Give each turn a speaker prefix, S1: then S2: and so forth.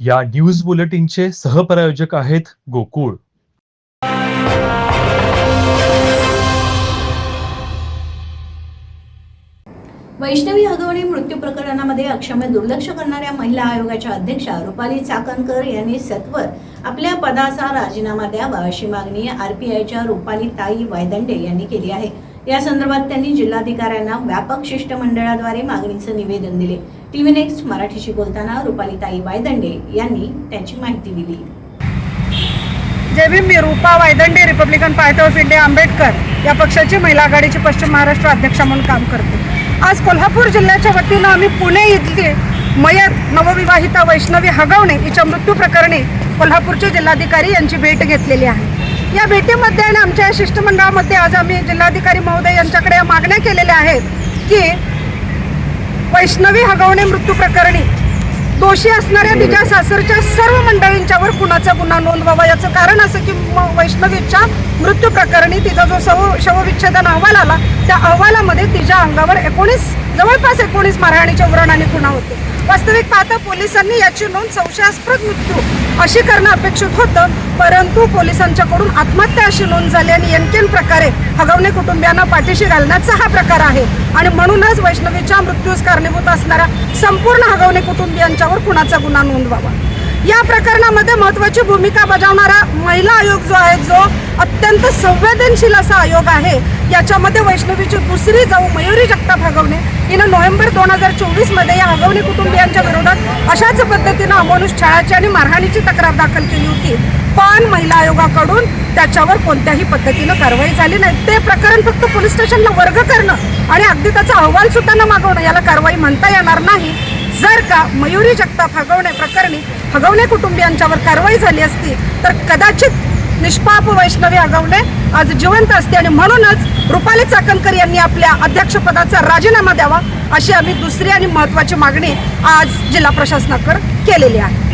S1: या न्यूज बुलेटिनचे सहप्रायोजक आहेत गोकुळ.
S2: वैष्णवी हगवणी मृत्यू प्रकरणामध्ये अक्षम्य दुर्लक्ष करणाऱ्या महिला आयोगाच्या अध्यक्षा रुपाली चाकणकर यांनी सत्वर आपल्या पदाचा राजीनामा द्यावा अशी मागणी आरपीआयच्या रुपाली ताई वायदंडे यांनी केली आहे. या संदर्भात त्यांनी जिल्हाधिकाऱ्यांना व्यापक शिष्टमंडळाद्वारे मागणीचं निवेदन दिले. टीव्ही नेक्स्ट मराठीशी बोलताना रुपालीताई वायदंडे यांनी त्याची माहिती दिली.
S3: जय भीम मी Rupa Waydande Republican Party of India Ambedkar. या पक्षाची महिला आघाडीची पश्चिम महाराष्ट्र अध्यक्षा म्हणून काम करते. आज कोल्हापूर जिल्ह्याच्या वतीनं आम्ही पुणे इथली मयत नवविवाहिता वैष्णवी हगवणे हिच्या मृत्यू प्रकरणी कोल्हापूरचे जिल्हाधिकारी यांची भेट घेतलेली आहे. या भेटीमध्ये आणि आमच्या शिष्टमंडळामध्ये आज आम्ही जिल्हाधिकारी महोदय यांच्याकडे या मागण्या केलेल्या आहेत की वैष्णवी हगवणे मृत्यू प्रकरणी दोषी असणाऱ्या तिच्या सासरच्या सर्व मंडळींच्यावर खुनाचा गुन्हा नोंदवावा? याचं कारण असं की वैष्णवीच्या मृत्यू प्रकरणी तिचा जो शव शवविच्छेदन अहवाल आला त्या अहवालामध्ये तिच्या अंगावर एकोणीस जवळपास एकोणीस मारहाणीचे व्रण आणि खुणा होते. वास्तविक पाहता पोलिसांनी याची नोंद संशयास्पद मृत्यू अशी करणं अपेक्षित होतं परंतु पोलिसांच्याकडून आत्महत्या अशी नोंद झाली आणि एनकेन प्रकारे हगवणे कुटुंबियांना पाठीशी घालण्याचा हा प्रकार आहे. आणि म्हणूनच वैष्णवीच्या मृत्यूस कारणीभूत असणाऱ्या संपूर्ण हगवणे कुटुंबियांच्यावर खुणाचा गुन्हा नोंदवावा. या प्रकरणामध्ये महत्त्वाची भूमिका बजावणारा महिला आयोग जो आहे जो अत्यंत संवेदनशील असा आयोग आहे. याच्यामध्ये वैष्णवीची दुसरी जाऊ मयुरी जगताप हगवणे हिनं नोव्हेंबर दोन हजार चोवीसमध्ये या हगवणे कुटुंबियांच्या विरोधात अशाच पद्धतीनं अमानुष छळाची आणि मारहाणीची तक्रार दाखल केली होती. पण महिला आयोगाकडून त्याच्यावर कोणत्याही पद्धतीनं कारवाई झाली नाही. ते प्रकरण फक्त पोलीस स्टेशनला वर्ग करणं आणि अगदी त्याचा अहवाल सुद्धा न मागवणं याला कारवाई म्हणता येणार नाही. जर का मयुरी जगताप हगवणे प्रकरणी हगवणे कुटुंबियांच्यावर कारवाई झाली असती तर कदाचित निष्पाप वैष्णवी हगवणे आज जिवंत असते आणि म्हणूनच रुपाली चाकणकर यांनी आपल्या अध्यक्षपदाचा राजीनामा द्यावा अशी आम्ही दुसरी आणि महत्त्वाची मागणी आज जिल्हा प्रशासनाकडे केलेली आहे.